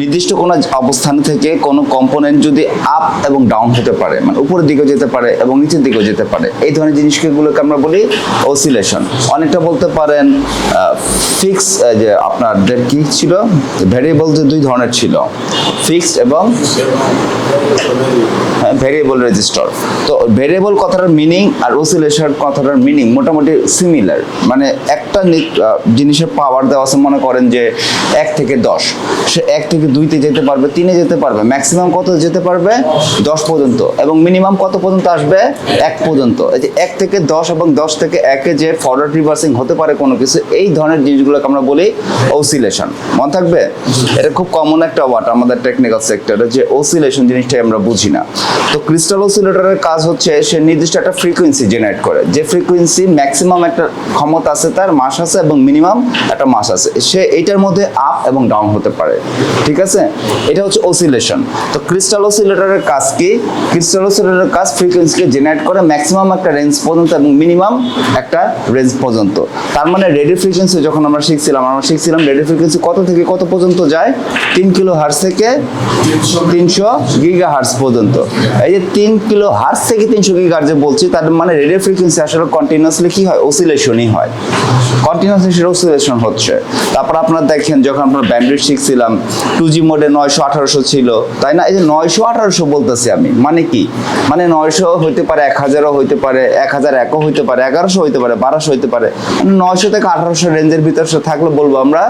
নির্দিষ্ট কোনো অবস্থান থেকে কোনো কম্পোনেন্ট যদি আপ এবং ডাউন হতে পারে মানে উপরের দিকে যেতে পারে এবং নিচের দিকেও যেতে পারে, এই ধরনের জিনিসগুলোকে আমরা বলি অসিলেশন অনেকটা বলতে পারেন ফিক্স যে আপনাদের কি ছিল? ভ্যারিয়েবল যে দুই ধরনের ছিল ফিক্সড এবং ভেরিয়েবল রেজিস্টার তো ভেরিয়েবল কথাটার মিনিং আর অসিলেশন কথাটার মিনিং মোটামুটি সিমিলার মানে একটা জিনিসের পাওয়ার দেওয়া আছে, মনে করেন যে এক থেকে দশ, সে এক থেকে দুইতে যেতে পারবে, তিনে যেতে পারবে ম্যাক্সিমাম কত যেতে পারবে? দশ পর্যন্ত এবং মিনিমাম কত পর্যন্ত আসবে? এক পর্যন্ত। এই যে এক থেকে দশ এবং দশ থেকে একে যে ফরওয়ার্ড রিভার্সিং হতে পারে কোনো কিছু, এই ধরনের জিনিসগুলোকে আমরা বলি অসিলেশন মনে থাকবে? এটা খুব কমন একটা ওয়ার্ড আমাদের টেকনিক্যাল সেক্টরে যে অসিলেশন জিনিসটাই আমরা বুঝি না। তো ক্রিস্টাল অসিলেটরের কাজ হচ্ছে, সে নির্দিষ্ট একটা ফ্রিকোয়েন্সি জেনারেট করে। যে ফ্রিকোয়েন্সি ম্যাক্সিমাম একটা ক্ষমতা আছে, তার মাস আছে এবং মিনিমাম একটা মাস আছে। সে এটার মধ্যে আপ এবং ডাউন হতে পারে। ঠিক আছে? এটা হচ্ছে অসিলেশন তো ক্রিস্টাল অসিলেটরের কাজ কি? ক্রিস্টাল অসিলেটরের কাজ ফ্রিকোয়েন্সিকে জেনারেট করে ম্যাক্সিমাম একটা রেঞ্জ পর্যন্ত এবং মিনিমাম একটা রেঞ্জ পর্যন্ত। তার মানে রেডিও ফ্রিকোয়েন্সি যখন আমরা শিখছিলাম আমরা শিখছিলাম রেডিও ফ্রিকোয়েন্সি কত থেকে কত পর্যন্ত যায়? তিন কিলো হার্স থেকে তিনশো গিগা হার্স পর্যন্ত। এই যে তিন কিলো হার্স থেকে তিনশো গিগা যে বলছি, তার মানে রেডিও ফ্রিকোয়েন্সি আসলে কন্টিনিউয়াসলি কি হয়? অসিলেশনই হয়। কন্টিনিউয়াসলি সেটা অসিলেশন হচ্ছে। তারপর আপনারা দেখেন, যখন আমরা ব্যান্ডউইথ শিখছিলাম টু জি মোডে নয়শো আঠারোশো ছিল, তাই না? এই যে নয়শো আঠারোশো বলতেছি আমি মানে কি? মানে নয়শো হইতে পারে এক হাজারও হইতে পারে, এক হাজার একও হইতে পারে, এগারোশো হইতে পারে, বারোশো হইতে পারে। মানে নয়শো থেকে আঠারোশো রেঞ্জের ভিতরে থাকলে বলব আমরা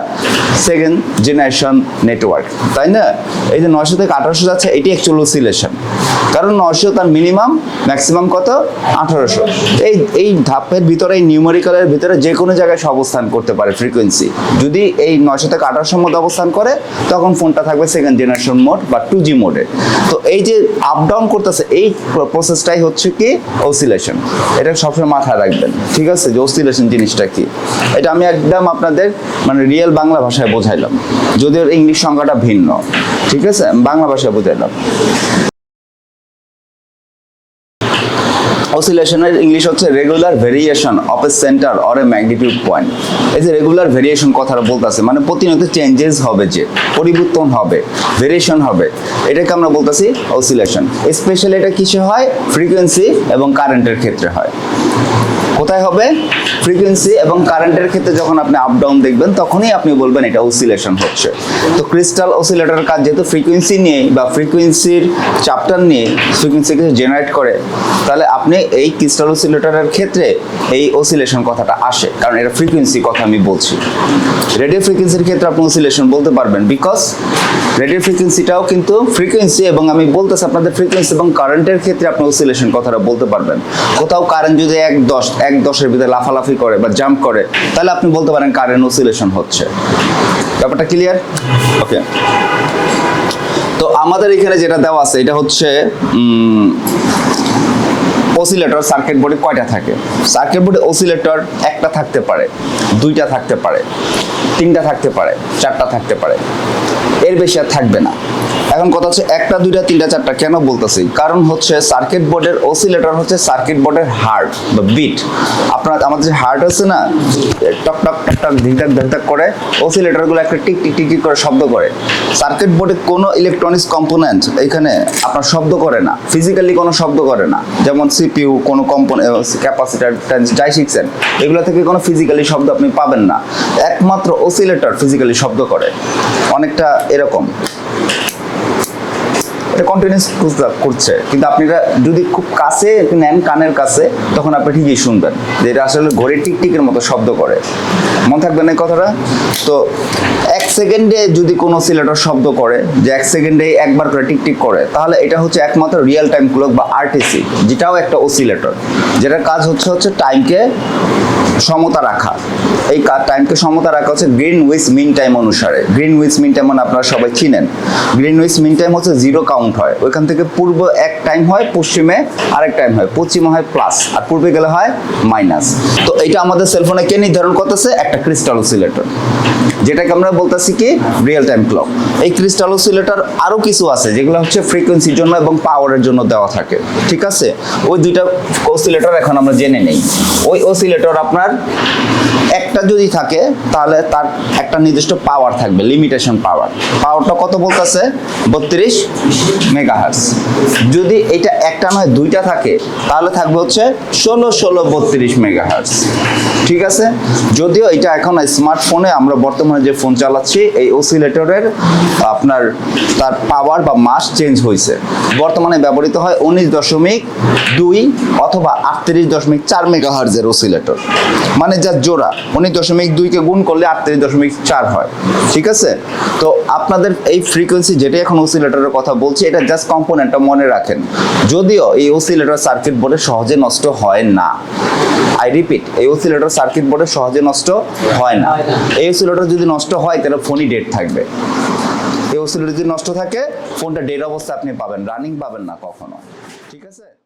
সেকেন্ড জেনারেশন নেটওয়ার্ক তাই না? এই যে নয়শো থেকে আঠারোশো যাচ্ছে, এটি অ্যাকচুয়াল অসিলেশন কারণ নয়শো তার মিনিমাম ম্যাক্সিমাম কত? আঠারোশো। এই এই ধাপের ভিতরে, এই নিউমেরিক্যালের ভিতরে যে কোনো জায়গায় সে অবস্থান করতে পারে ফ্রিকোয়েন্সি যদি এই নয়শো থেকে আঠারোশোর মধ্যে অবস্থান করে, তখন ফোনটা থাকবে সেকেন্ড জেনারেশন মোড বা টু জি মোডে তো এই যে আপ ডাউন করতেছে, এই প্রসেসটাই হচ্ছে কি? অসিলেশন এটা সবসময় মাথায় রাখবেন, ঠিক আছে? যে অসিলেশন জিনিসটা কি? এটা আমি একদম আপনাদের মানে রিয়েল বাংলা ভাষায় বোঝাইলাম। যদিও ইংলিশ সংখ্যাটা ভিন্ন, ঠিক আছে? বাংলা ভাষায় বোঝাইলাম। অসিলেশনের ইংলিশ হচ্ছে regular variation of a centre or a magnitude point এই যে রেগুলার ভেরিয়েশন কথাটা বলতেছে মানে প্রতিনিয়ত চেঞ্জেস হবে যে, পরিবর্তন হবে ভেরিয়েশন হবে। এটাকে আমরা বলতেছি অসিলেশন স্পেশালি এটা কিসে হয়? ফ্রিকোয়েন্সি এবং কারেন্টের ক্ষেত্রে হয়। কোথায় হবে? ফ্রিকোয়েন্সি এবং কারেন্টের ক্ষেত্রে যখন আপনি আপ ডাউন দেখবেন, তখনই আপনি বলবেন এটা অসিলেশন হচ্ছে। তো ক্রিস্টাল অসিলেটরের কাজ যেহেতু ফ্রিকোয়েন্সি নিয়ে বা ফ্রিকোয়েন্সির চ্যাপ্টার নিয়ে ফ্রিকোয়েন্সি কিছু জেনারেট করে, তাহলে আপনি এই ক্রিস্টাল অসিলেটরের ক্ষেত্রে এই অসিলেশন কথাটা আসে। কারণ এটা ফ্রিকোয়েন্সি কথা আমি বলছি। রেডিও ফ্রিকোয়েন্সির ক্ষেত্রে আপনি অসিলেশন বলতে পারবেন বিকজ রেডিও ফ্রিকোয়েন্সিটাও কিন্তু ফ্রিকোয়েন্সি এবং আমি বলতেছি আপনাদের ফ্রিকোয়েন্সি এবং কারেন্টের ক্ষেত্রে আপনি অসিলেশন কথাটা বলতে পারবেন। কোথাও কারেন্ট যদি এক দশ এক দশের ভিতরে লাফালাফি করে বা জাম্প করে, তাহলে আপনি বলতে পারেন কারেন্ট অসিলেশন হচ্ছে। ব্যাপারটা ক্লিয়ার ওকে তো আমাদের এখানে যেটা দেওয়া আছে, এটা হচ্ছে অসিলেটর সার্কিট বোর্ডে কয়টা থাকে? সার্কিট বোর্ডে অসিলেটর একটা থাকতে পারে, দুইটা থাকতে পারে, তিনটা থাকতে পারে, চারটা থাকতে পারে। এর বেশি আর থাকবে না। এখন কথা হচ্ছে একটা, দুইটা, তিনটা, চারটা কেন বলতেছি? কারণ হচ্ছে সার্কিট বোর্ডের অসিলেটর হচ্ছে সার্কিট বোর্ডের হার্ট বা বিট আপনার, আমাদের যে হার্ট আছে না টক টক টক টক ধিকটাক ধিকটাক করে অসিলেটরগুলো একটা টিক টিক টিক করে শব্দ করে। সার্কিট বোর্ডে কোনো ইলেকট্রনিক্স কম্পোনেন্ট এখানে আপনার শব্দ করে না। ফিজিক্যালি কোনো শব্দ করে না। যেমন সিপিইউ কোনো কম্পোনেন্ট ক্যাপাসিটার যাই শিখছেন এগুলো থেকে কোনো ফিজিক্যালি শব্দ আপনি পাবেন না। একমাত্র অসিলেটর ফিজিক্যালি শব্দ করে। অনেকটা এরকম। এটা কন্টিনিউস করছে। কিন্তু আপনি এটা যদি খুব কাছে নেন কানের কাছে, তখন আপনি ঠিকই শুনবেন যে এটা আসলে ঘড়ির টিকটিকের মতো শব্দ করে। মনে থাকবেন এই কথাটা? তো এক সেকেন্ডে যদি কোনো সিলেটর শব্দ করে, যে এক সেকেন্ডে একবার করে টিকটিক করে, তাহলে এটা হচ্ছে একমাত্র রিয়েল টাইম ক্লক বা আরটিসি যেটাও একটা অসিলেটর যেটার কাজ হচ্ছে হচ্ছে টাইমকে সমতা রাখা। এই টাইমকে সমতা রাখা হচ্ছে গ্রিন উইস মিন টাইম অনুসারে। গ্রিন উইস মিন টাইম মানে আপনারা সবাই চিনেন। গ্রিন উইস মিন টাইম হচ্ছে জিরো কাউন্ট হয়। ওইখান থেকে পূর্ব এক টাইম হয়, পশ্চিমে আরেক টাইম হয়, পশ্চিমে হয় প্লাস আর পূর্বে গেলে হয় মাইনাস তো এটা আমাদের সেলফোনে কে নির্ধারণ করতেছে? একটা ক্রিস্টাল অসিলেটর যেটাকে আমরা বলতেছি কি? রিয়েল টাইম ক্লক এই ক্রিস্টাল অসিলেটর আরও কিছু আছে, যেগুলো হচ্ছে ফ্রিকোয়েন্সির জন্য এবং পাওয়ারের জন্য দেওয়া থাকে। ঠিক আছে? ওই দুইটা অসিলেটর এখন আমরা জেনে নেই। ওই অসিলেটর আপনার একটা যদি থাকে, তাহলে তার একটা নির্দিষ্ট পাওয়ার থাকবে লিমিটেশন পাওয়ার পাওয়ারটা কত বলতেছে? বত্রিশ মেগাহার্স যদি এটা একটা নয়, দুইটা থাকে, তাহলে থাকবে হচ্ছে ষোলো ষোলো, বত্রিশ মেগাহার্স ঠিক আছে? যদিও এটা এখন স্মার্টফোনে আমরা বর্তমানে যে ফোন চালাচ্ছি, এই অসিলেটরের আপনার তার পাওয়ার বা মাস চেঞ্জ হয়েছে। বর্তমানে ব্যবহৃত হয় উনিশ দশমিক দুই অথবা আটত্রিশ দশমিক চার মেগাহার্জের অসিলেটর মানে যার জোড়া, উনিশ দশমিক দুইকে গুণ করলে আটত্রিশ দশমিক চার হয়। ঠিক আছে? তো আপনাদের এই ফ্রিকোয়েন্সি যেটা এখন অসিলেটরের কথা বলছি, এটা জাস্ট কম্পোনেন্টটা মনে রাখেন। যদিও এই অসিলেটর সার্কিট বোর্ডে সহজে নষ্ট হয় না। আই রিপিট এই অসিলেটর সার্কিট বোর্ডে সহজে নষ্ট হয় না। এই অসিলেটর যদি নষ্ট হয়, তাহলে ফোনই ডেট থাকবে। এই অসিলেটর যদি নষ্ট থাকে ফোনটা ডেট অবস্থা আপনি পাবেন। রানিং পাবেন না কখনো। ঠিক আছে?